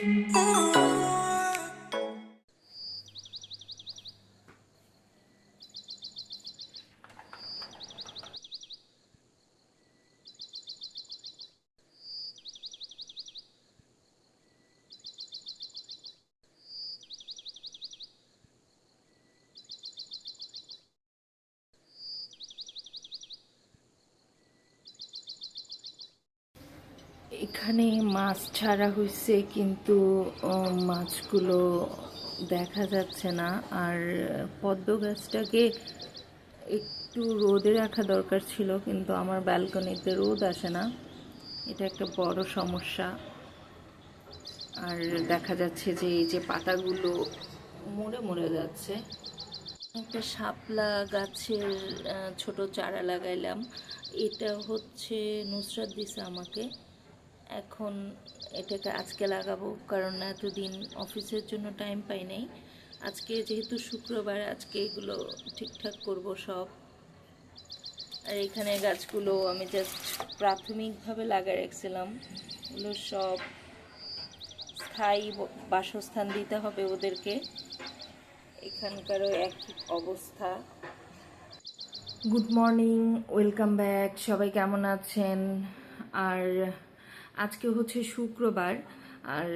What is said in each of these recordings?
Ooh. এখানে মাছ ছাড়া হয়েছে কিন্তু মাছগুলো দেখা যাচ্ছে না। আর, পদ্ম গাছটাকে একটু রোদে রাখা দরকার ছিল, কিন্তু আমার ব্যালকনিতে রোদ আসে না। এটা একটা বড় সমস্যা। আর দেখা যাচ্ছে যে, এই যে পাতাগুলো মরে মরে যাচ্ছে। একটা শাপলা গাছের ছোট চারা লাগাইলাম। এটা হচ্ছে নুসরাত দিছে আমাকে। এখন এটাকে আজকে লাগাবো, কারণ এতদিন অফিসের জন্য টাইম পাই নাই। আজকে যেহেতু শুক্রবার, আজকে এগুলো ঠিকঠাক করব সব। আর এখানে গাছগুলো আমি জাস্ট প্রাথমিকভাবে লাগাই রাখছিলাম। এগুলো সব স্থায়ী বাসস্থান দিতে হবে ওদেরকে। এখানকারও এক অবস্থা। গুড মর্নিং ওয়েলকাম ব্যাক সবাই কেমন আছেন? আর আজকে হচ্ছে শুক্রবার, আর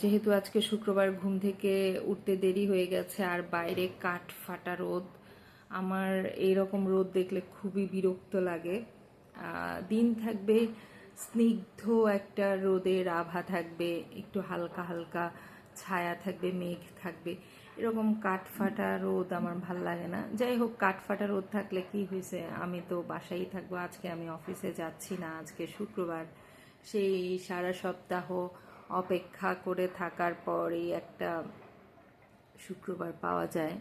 যেহেতু আজকে শুক্রবার ঘুম থেকে উঠতে দেরি হয়ে গেছে, আর বাইরে কাঠ ফাটা রোদ, আমার এইরকম রোদ দেখলে খুবই বিরক্ত লাগে। দিন থাকবে স্নিগ্ধ একটা রোদের আভা থাকবে, একটু হালকা হালকা ছায়া থাকবে, মেঘ থাকবে। এরকম কাঠফাটা রোদ আমার ভালো লাগে না। যাই হোক কাঠফাটা রোদ থাকলে কি হয়েছে? আমি তো বাসায় থাকব, আজকে আমি অফিসে যাচ্ছি না, আজকে শুক্রবার। সেই সারা সপ্তাহ অপেক্ষা করে থাকার পরই একটা শুক্রবার পাওয়া যায়।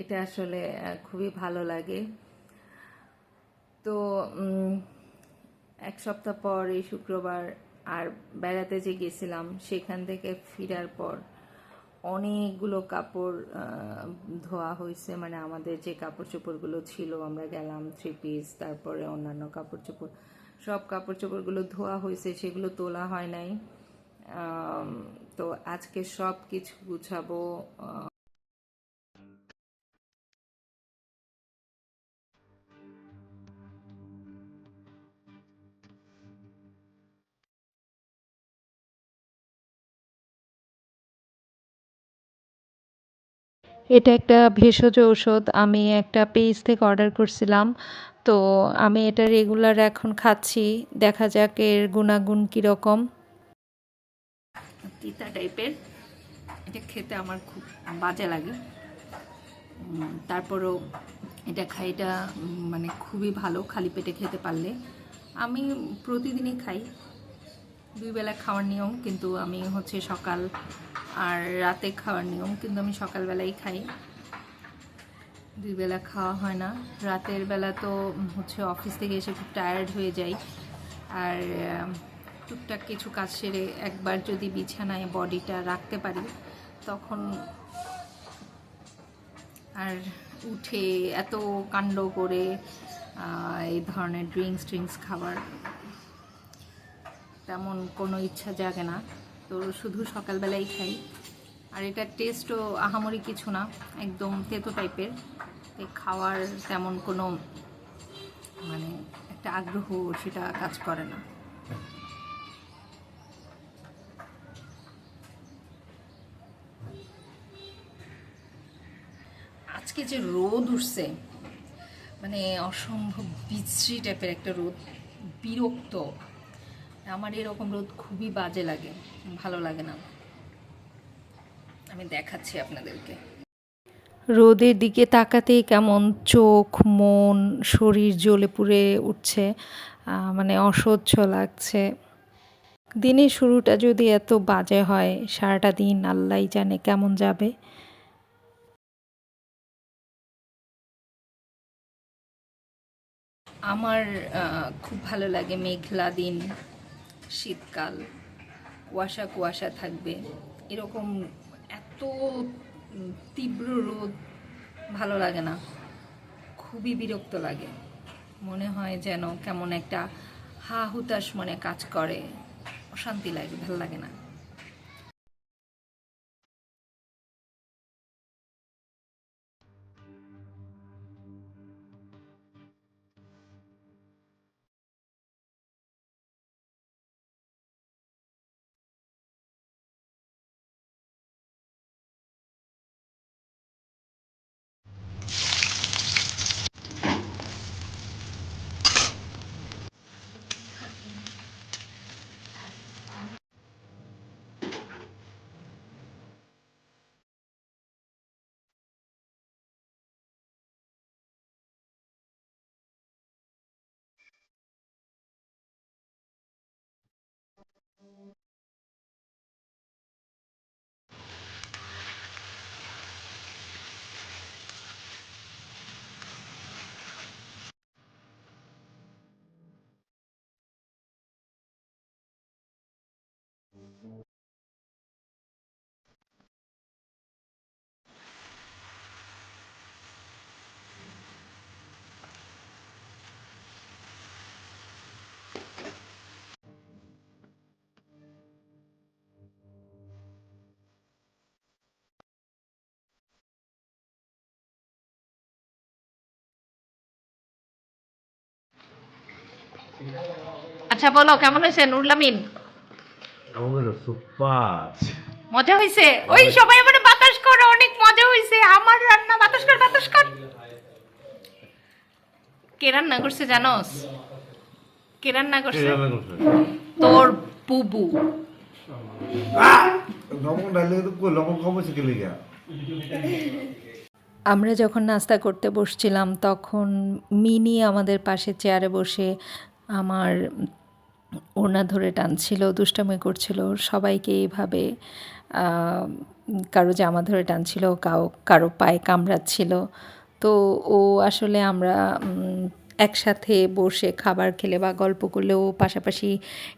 এটা আসলে খুবই ভালো লাগে। তো এক সপ্তাহ পর এই শুক্রবার আর বেড়াতে যে গেছিলাম, সেখান থেকে ফেরার পর অনেকগুলো কাপড় ধোয়া হয়েছে। মানে আমাদের যে কাপড় চোপড়গুলো ছিল, আমরা গেলাম থ্রি পিস তারপরে অন্যান্য কাপড় চোপড় সব কাপড় চোপড়গুলো ধোয়া হয়েছে, সেগুলো তোলা হয় নাই। তো আজকে সব কিছু গুছাবো এটা একটা ভেষজ ঔষধ। আমি একটা পেজ থেকে অর্ডার করছিলাম। তো আমি এটা রেগুলার এখন খাচ্ছি। দেখা যাক এর গুণাগুণ কীরকম। তিতা টাইপের। এটা খেতে আমার খুব বাজে লাগে। তারপরও এটা খাই এটা মানে খুবই ভালো, খালি পেটে খেতে পারলে। আমি প্রতিদিনই খাই। দুই বেলা খাওয়ার নিয়ম, কিন্তু আমি হচ্ছে সকাল আর রাতে খাওয়ার নিয়ম, কিন্তু আমি সকালবেলাই খাই। দুই বেলা খাওয়া হয় না। রাতের বেলা তো হচ্ছে অফিস থেকে এসে খুব টায়ার্ড হয়ে যাই। আর টুকটাক কিছু কাজ সেরে একবার যদি বিছানায় বডিটা রাখতে পারি, তখন আর উঠে এত কাণ্ড করে এই ধরনের ড্রিঙ্কস ট্রিঙ্কস খাবার তেমন কোনো ইচ্ছা জাগে না। তো শুধু সকালবেলাই খাই। আর এটার টেস্টও আহামরি কিছু না, একদম তেতো টাইপের খাওয়ার তেমন কোনো মানে একটা আগ্রহ সেটা কাজ করে না। আজকে যে রোদ উঠছে মানে অসম্ভব বিশ্রী টাইপের একটা রোদ, বিরক্ত। আমার এরকম রোদ খুবই বাজে লাগে ভালো লাগে না। আমি দেখাচ্ছি আপনাদেরকে। রোদের দিকে তাকাতেই কেমন চোখ মন শরীর জ্বলে পুড়ে উঠছে মানে অসহ্য লাগছে। দিনের শুরুটা যদি এত বাজে হয় সারাটা দিন আল্লাহ জানে কেমন যাবে। আমার খুব ভালো লাগে মেঘলা দিন শীতকাল, কুয়াশা কুয়াশা থাকবে। এরকম এত তীব্র রোদ ভালো লাগে না। খুবই বিরক্ত লাগে। মনে হয় যেন কেমন একটা হা হুতাশ মনে কাজ করে। অশান্তি লাগে, ভালো লাগে না। আচ্ছা বলো কেমন হয়েছে নুরলামিন সুপার। মজা হয়েছে ওই সবাই আমার বাতাস করো অনেক মজা হয়েছে আমার রান্না বাতাস কর বাতাস কর। কে রান্না করছে জানোস? কে রান্না করছে? তোর বুবু। আমরা যখন নাস্তা করতে বসছিলাম তখন মিনি আমাদের পাশে চেয়ারে বসে আমার ওড়না ধরে টানছিল, দুষ্টামি করছিল, সবাইকে এইভাবে কারও জামা ধরে টানছিল কাউ কারও পায়ে কামড়াচ্ছিল। তো ও আসলে আমরা একসাথে বসে খাবার খেলে বা গল্প করলেও পাশাপাশি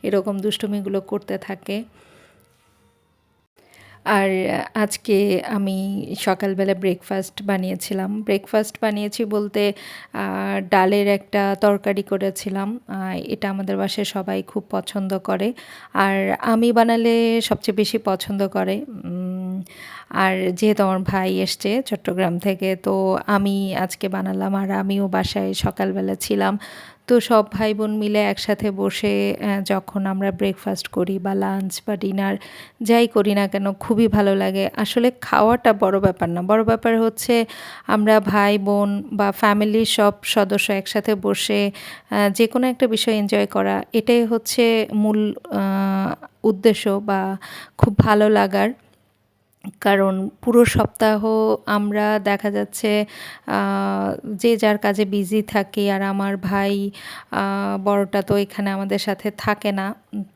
এরকম দুষ্টুমিগুলো করতে থাকে। আর আজকে আমি সকালবেলা ব্রেকফাস্ট বানিয়েছিলাম। ব্রেকফাস্ট বানিয়েছি বলতে ডালের একটা তরকারি করেছিলাম। এটা আমাদের বাসায় সবাই খুব পছন্দ করে। আর আমি বানালে সবচেয়ে বেশি পছন্দ করে। আর যেহেতু আমার ভাই এসছে চট্টগ্রাম থেকে, তো আমি আজকে বানালাম আর আমিও বাসায় সকালবেলা ছিলাম। তো সব ভাই বোন মিলে একসাথে বসে যখন আমরা ব্রেকফাস্ট করি বা লাঞ্চ বা ডিনার যাই করি না কেন খুবই ভালো লাগে। আসলে খাওয়াটা বড় ব্যাপার না। বড় ব্যাপার হচ্ছে আমরা ভাই বোন বা ফ্যামিলির সব সদস্য একসাথে বসে যে কোনো একটা বিষয় এনজয় করা, এটাই হচ্ছে মূল উদ্দেশ্য বা খুব ভালো লাগার। কারণ পুরো সপ্তাহ আমরা দেখা যাচ্ছে যে যার কাজে বিজি থাকি আর আমার ভাই বড়টা তো এখানে আমাদের সাথে থাকে না।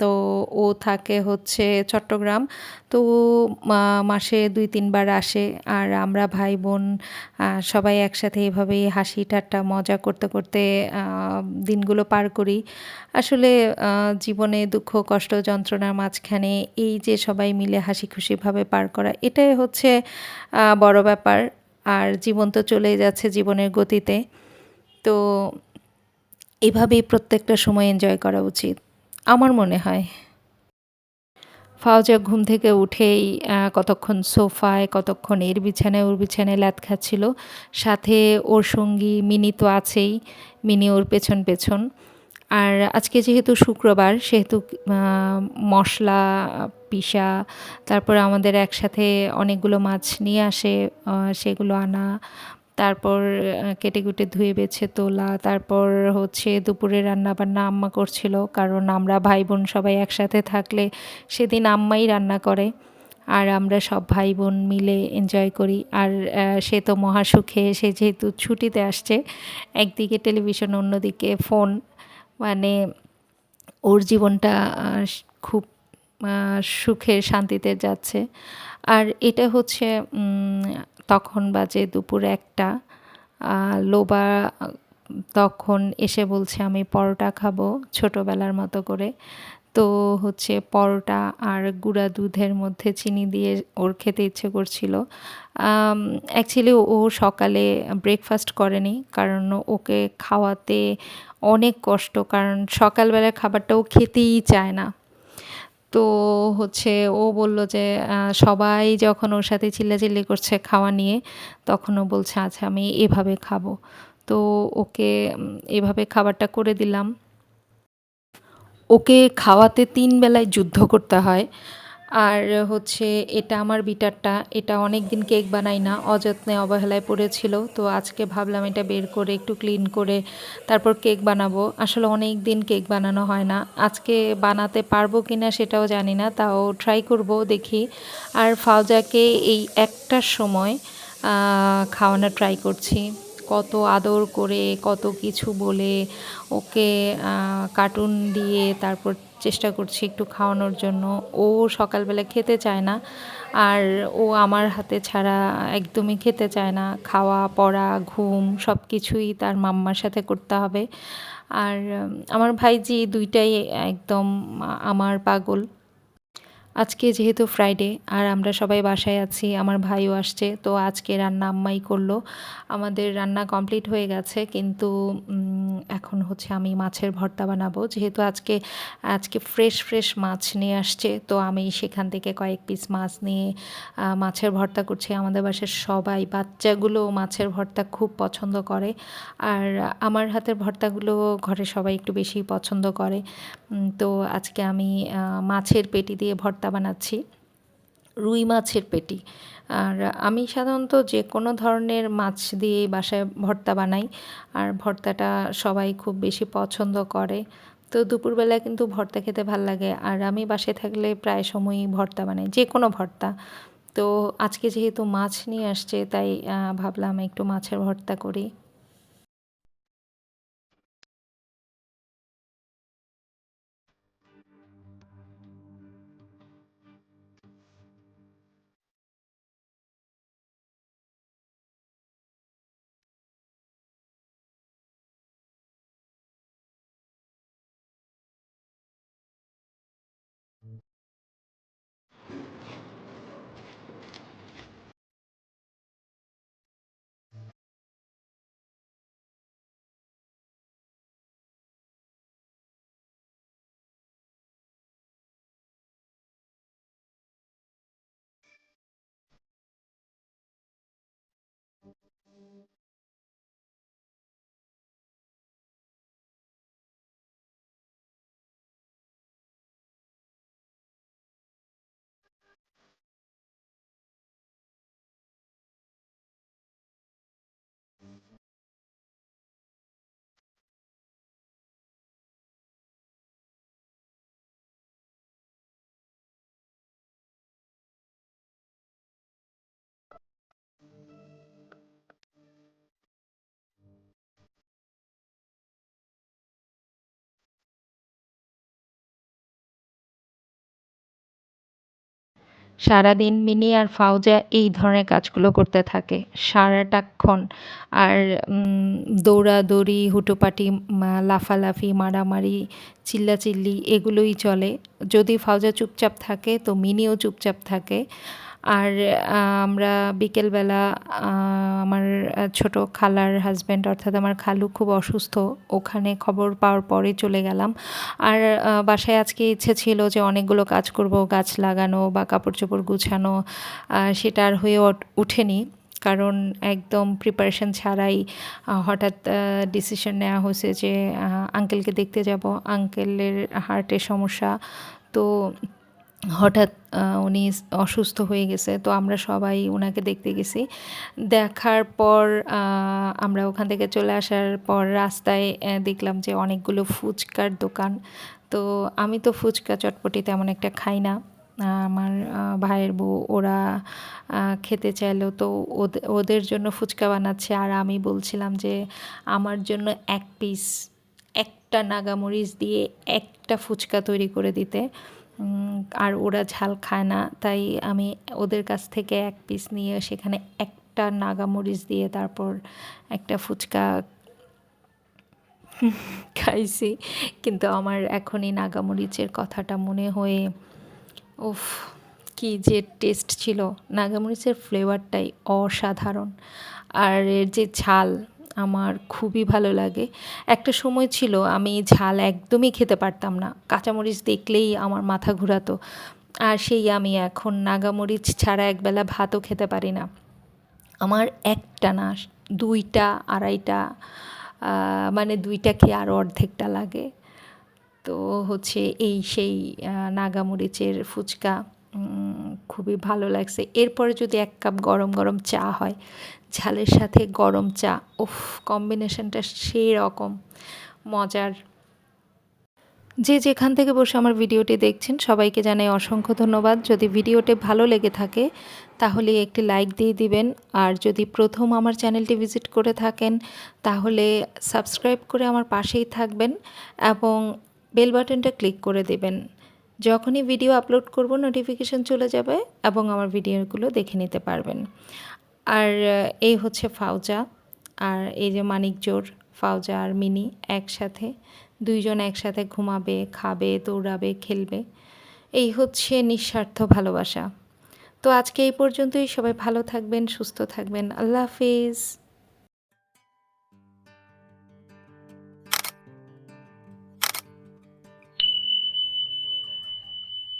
তো ও থাকে হচ্ছে চট্টগ্রাম। তো মাসে দুই, তিনবার আসে আর আমরা ভাই, বোন সবাই একসাথে এভাবেই হাসি, ঠাট্টা, মজা করতে করতে দিনগুলো পার করি। আসলে জীবনে দুঃখ, কষ্ট, যন্ত্রণার মাঝখানে এই যে সবাই মিলে হাসি খুশিভাবে পার করা এটাই হচ্ছে বড় ব্যাপার। আর জীবন তো চলেই যাচ্ছে জীবনের গতিতে। তো এভাবেই প্রত্যেকটা সময় এনজয় করা উচিত, আমার মনে হয়। ফাওজা ঘুম থেকে উঠেই কতক্ষণ সোফায়, কতক্ষণ এর বিছানায়, ওর বিছানায় ল্যাদ খাচ্ছিল। সাথে ওর সঙ্গী মিনি তো আছেই, মিনি ওর পেছন পেছন। আর আজকে যেহেতু শুক্রবার, সেহেতু মশলা, পিসা, তারপর আমাদের একসাথে অনেকগুলো মাছ নিয়ে আসে সেগুলো আনা, তারপর কেটে কুটে ধুয়ে বেছে তোলা, তারপর হচ্ছে দুপুরে রান্না বান্না আম্মা করছিল, কারণ আমরা ভাই বোন সবাই একসাথে থাকলে সেদিন আম্মাই রান্না করে, আর আমরা সব ভাই বোন মিলে এনজয় করি, আর সে তো মহাসুখে, সে যেহেতু ছুটিতে আসছে, একদিকে টেলিভিশন, অন্যদিকে ফোন মানে ওর জীবনটা খুব সুখে শান্তিতে যাচ্ছে। আর এটা হচ্ছে তখন বাজে দুপুর একটা লোবা তখন এসে বলছে, আমি পরোটা খাব ছোটোবেলার মতো করে। তো হচ্ছে পরোটা আর গুঁড়া দুধের মধ্যে চিনি দিয়ে ওর খেতে ইচ্ছে করছিল। অ্যাকচুয়ালি ও সকালে ব্রেকফাস্ট করেনি, কারণ ওকে খাওয়াতে অনেক কষ্ট, কারণ সকালবেলার খাবারটা ও খেতেই চায় না। তো হচ্ছে ও বলল যে সবাই যখন ওর সাথে চিল্লাচিল্লি করছে খাওয়া নিয়ে, তখন ও বলছে আচ্ছা আমি এভাবে খাব। তো ওকে এভাবে খাবারটা করে দিলাম। ওকে খাওয়াতে তিন বেলায় যুদ্ধ করতে হয়। আর হচ্ছে এটা আমার বিটারটা, এটা অনেক দিন কেক বানাই না, অযত্নে অবহেলায় পড়েছিল, তো আজকে ভাবলাম এটা বের করে একটু ক্লিন করে তারপর কেক বানাবো। আসলে অনেক দিন কেক বানানো হয় না। আজকে বানাতে পারব কি না সেটাও জানি না, তাও ট্রাই করব দেখি। আর ফাউজাকে এই একটার সময় খাওয়ানো ট্রাই করছি। কত আদর করে, কত কিছু বলে ওকে কার্টুন দিয়ে তারপর চেষ্টা করছি একটু খাওয়ানোর জন্য। ও সকালবেলা খেতে চায় না আর ও আমার হাতে ছাড়া একদমই খেতে চায় না। খাওয়া, পড়া, ঘুম সব কিছুই তার মাম্মার সাথে করতে হবে। আর আমার ভাইজি দুইটাই একদম আমার পাগল। আজকে যেহেতু ফ্রাইডে আর আমরা সবাই বাসায় আছি, আমার ভাইও আসছে, তো আজকে রান্না আম্মাই করল। আমাদের রান্না কমপ্লিট হয়ে গেছে, কিন্তু এখন হচ্ছে আমি মাছের ভর্তা বানাবো। যেহেতু আজকে আজকে ফ্রেশ ফ্রেশ মাছ নিয়ে আসছে, তো আমি সেখান থেকে কয়েক পিস মাছ নিয়ে মাছের ভর্তা করছি। আমাদের বাসার সবাই বাচ্চাগুলো মাছের ভর্তা খুব পছন্দ করে। আর আমার হাতের ভর্তাগুলো ঘরে সবাই একটু বেশি পছন্দ করে। তো আজকে আমি মাছের পেটি দিয়ে ভর্তা বানাচ্ছি। রুই মাছের পেটি। আর আমি সাধারণত যে কোনো ধরনের মাছ দিয়ে বাসায় ভর্তা বানাই। আর ভর্তাটা সবাই খুব বেশি পছন্দ করে। তো দুপুরবেলা কিন্তু ভর্তা খেতে ভালো লাগে। আর আমি বাসায় থাকলে প্রায় সময়ই ভর্তা বানাই, যে কোনো ভর্তা। তো আজকে যেহেতু মাছ নিয়ে আসছে, তাই ভাবলাম একটু মাছের ভর্তা করি। সারাদিন মিনি আর ফাউজা এই ধরনের কাজগুলো করতে থাকে। সারাটাক্ষণ আর দৌড়াদৌড়ি, হুটোপাটি লাফালাফি, মারামারি, চিল্লাচিল্লি এগুলোই চলে। যদি ফাউজা চুপচাপ থাকে, তো মিনিও চুপচাপ থাকে। আর আমরা বিকেলবেলা আমার ছোট খালার হাজব্যান্ড অর্থাৎ আমার খালু খুব অসুস্থ, ওখানে খবর পাওয়ার পরে চলে গেলাম। আর বাসায় আজকে ইচ্ছে ছিল যে অনেকগুলো কাজ করব, গাছ লাগানো বা কাপড় চোপড় গুছানো সেটা আর হয়ে ওঠেনি কারণ একদম প্রিপারেশন ছাড়াই হঠাৎ ডিসিশন নেওয়া হয়েছে যে আঙ্কেলকে দেখতে যাব। আঙ্কেলের হার্টের সমস্যা। তো হঠাৎ উনি অসুস্থ হয়ে গেছে। তো আমরা সবাই ওনাকে দেখতে গেছি। দেখার পর আমরা ওখান থেকে চলে আসার পর রাস্তায় দেখলাম যে অনেকগুলো ফুচকার দোকান। তো আমি তো ফুচকা চটপটি তেমন একটা খাই না। আমার ভাইয়ের বউ, ওরা খেতে চাইলো। তো ওদে- ওদের জন্য ফুচকা বানাচ্ছে। আর আমি বলছিলাম যে আমার জন্য এক পিস, একটা নাগামরিচ দিয়ে একটা ফুচকা তৈরি করে দিতে। আর ওরা ঝাল খায় না। তাই আমি ওদের কাছ থেকে এক পিস নিয়ে সেখানে একটা নাগামরিচ দিয়ে তারপর একটা ফুচকা খাইছি। কিন্তু আমার এখনই নাগামরিচের কথাটা মনে হয়ে, উফ, কি যে টেস্ট ছিল। নাগামরিচের ফ্লেভারটাই অসাধারণ। আর এর যে ঝাল আমার খুবই ভালো লাগে। একটা সময় ছিল আমি ঝাল একদমই খেতে পারতাম না। কাঁচামরিচ দেখলেই আমার মাথা ঘোরাতো। আর সেই আমি এখন নাগামরিচ ছাড়া একবেলা ভাতও খেতে পারি না। আমার একটা না, দুইটা, আড়াইটা মানে দুইটা খেয়ে আরও অর্ধেকটা লাগে। তো হচ্ছে এই সেই নাগামরিচের ফুচকা খুবই ভালো লাগছে। এরপরে যদি এক কাপ গরম গরম চা হয়, ঝালের সাথে গরম চা, উফ কম্বিনেশনটা সেই রকম মজার। যে যেখান থেকে বসে আমার ভিডিওটি দেখছেন, সবাইকে জানাই অসংখ্য ধন্যবাদ। যদি ভিডিওটি ভালো লেগে থাকে, তাহলে একটি লাইক দিয়ে দিবেন। আর যদি প্রথম আমার চ্যানেলটি ভিজিট করে থাকেন, তাহলে সাবস্ক্রাইব করে আমার পাশেই থাকবেন এবং বেল বাটনটা ক্লিক করে দেবেন। যখনই ভিডিও আপলোড করব নোটিফিকেশন চলে যাবে এবং আমার ভিডিওগুলো দেখে নিতে পারবেন। আর এই হচ্ছে ফাউজা। আর এই যে মানিক জোর, ফাউজা আর মিনি একসাথে, দুইজন একসাথে ঘুমাবে, খাবে, দৌড়াবে, খেলবে। এই হচ্ছে নিঃস্বার্থ ভালোবাসা। তো আজকে এই পর্যন্তই। সবাই ভালো থাকবেন, সুস্থ থাকবেন। আল্লাহ হাফিজ।